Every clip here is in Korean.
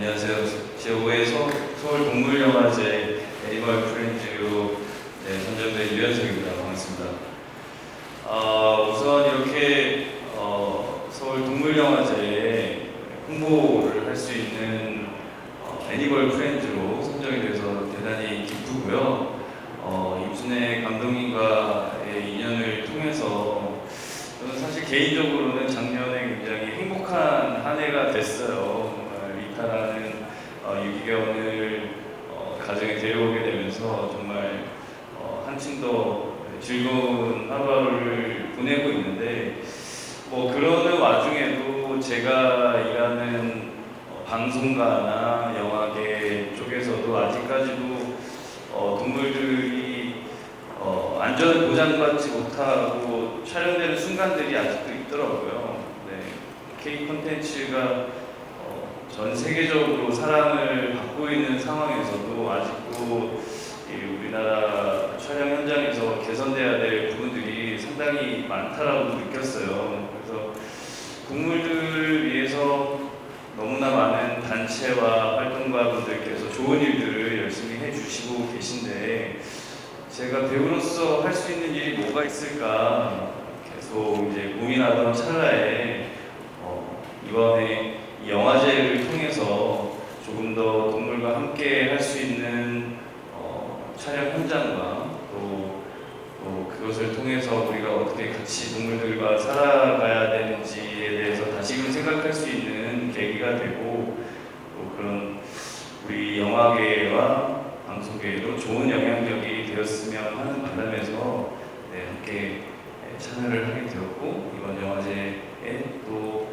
안녕하세요. 제5회 서, 서울 동물영화제 애니멀 프렌즈로 네, 선정된 유현석입니다. 반갑습니다. 어, 우선 이렇게 어, 서울 동물영화제에 홍보를 할 수 있는 어, 애니멀 프렌즈로 선정이 돼서 대단히 기쁘고요. 어, 임순혜 감독님과의 인연을 통해서 저는 사실 개인적으로는 작년에 굉장히 행복한 한 해가 됐어요. 리타라는 어, 유기견을 어, 가정에 데려오게 되면서 정말 어, 한층 더 즐거운 하루하루를 보내고 있는데 뭐 그러는 와중에도 제가 일하는 어, 방송가나 영화계 쪽에서도 아직까지도 어, 동물들이 어, 안전을 보장받지 못하고 촬영되는 순간들이 아직도 있더라고요. 네. K 콘텐츠가 어, 전 세계적으로 사랑을 받고 있는 상황에서도 아직도 이 우리나라 촬영 현장에서 개선돼야 될 부분들이 상당히 많다라고 느꼈어요. 그래서 동물들을 위해서 너무나 많은 단체와 활동가 분들께서 좋은 일들을 열심히 해주시고 계신데 제가 배우로서 할 수 있는 일이 뭐가 있을까 계속 이제 고민하던 찰나에 어, 이번에 이 영화제를 통해서 조금 더 동물과 함께 할 수 있는 어, 촬영 현장과 또, 또 그것을 통해서 우리가 어떻게 같이 동물들과 살아가야 되는지에 대해서 다시금 생각할 수 있는 계기가 되고 또 그런 우리 영화계와 방송계에도 좋은 영향력이 되었으면 하는 바람에서 네, 함께 네, 참여를 하게 되었고 이번 영화제에 또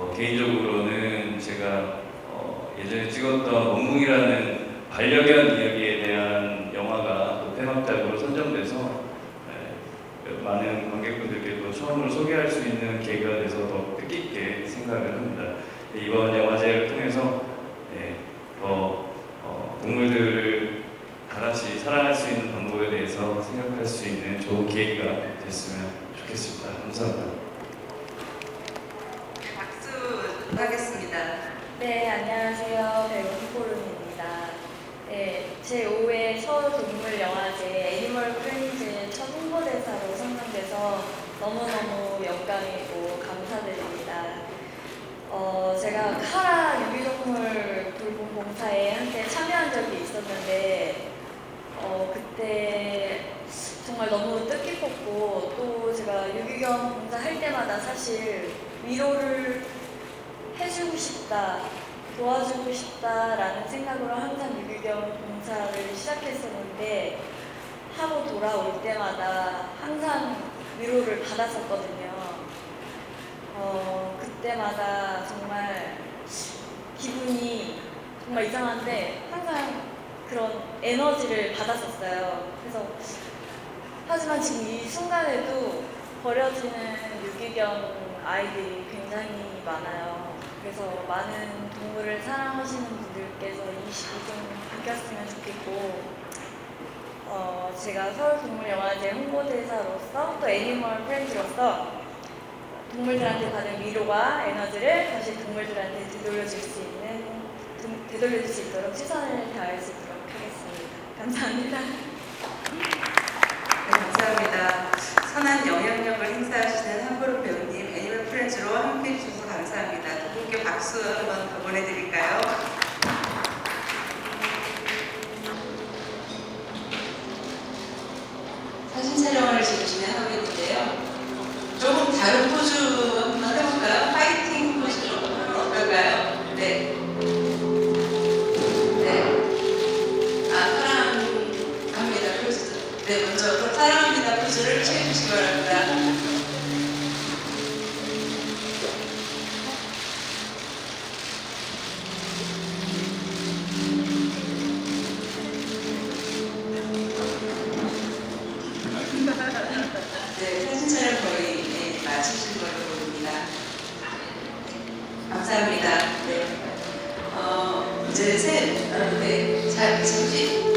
어, 개인적으로는 제가 어, 예전에 찍었던 멍뭉이라는 반려견 이야기에 대한 영화가 또 대막작으로 선정돼서 네, 많은 관객분들께도 처음으로 소개할 수 있는 계기가 돼서 더 뜻깊게 생각을 합니다. 네, 이번 영화제를 통해서 네, 더 어, 동물들을 다 같이 사랑할 수 있는 방법에 대해서 생각할 수 있는 좋은 계기가 됐으면 좋겠습니다. 감사합니다. 박수 하겠습니다. 네, 안녕하세요. 배우 홍보름입니다. 네, 제5회 서울동물영화제 애니멀 프렌즈 첫 홍보대사로 선정돼서 너무너무 영광이고 감사드립니다. 어, 제가 카라 유기동물 돌봄 봉사에 함께 참여한 적이 있었는데 어, 그때 정말 너무 뜻깊었고 또 제가 유기견 봉사할 때마다 사실 위로를 해주고 싶다, 도와주고 싶다라는 생각으로 항상 유기견 봉사를 시작했었는데 하고 돌아올 때마다 항상 위로를 받았었거든요. 어, 그때마다 정말 기분이 정말 이상한데 항상 그런 에너지를 받았었어요. 그래서 하지만 지금 이 순간에도 버려지는 유기견 아이들이 굉장히 많아요. 그래서 많은 동물을 사랑하시는 분들께서 이 시기 좀 바뀌었으면 좋겠고, 어, 제가 서울동물영화제 홍보대사로서 또 애니멀 프렌즈로서 동물들한테 받은 위로와 에너지를 다시 동물들한테 되돌려줄 수 있는, 좀 되돌려줄 수 있도록 최선을 다할 수 있도록 하겠습니다. 감사합니다. 네, 감사합니다. 선한 영향력을 행사하시는 한보름 배우님 애니멀 프렌즈로 함께 해 주셔서 감사합니다. 박수 한번 더 보내드릴까요? 사진 촬영을 지금 진행하고 있는데요. 조금 다른 포즈 that's it. Okay, type something.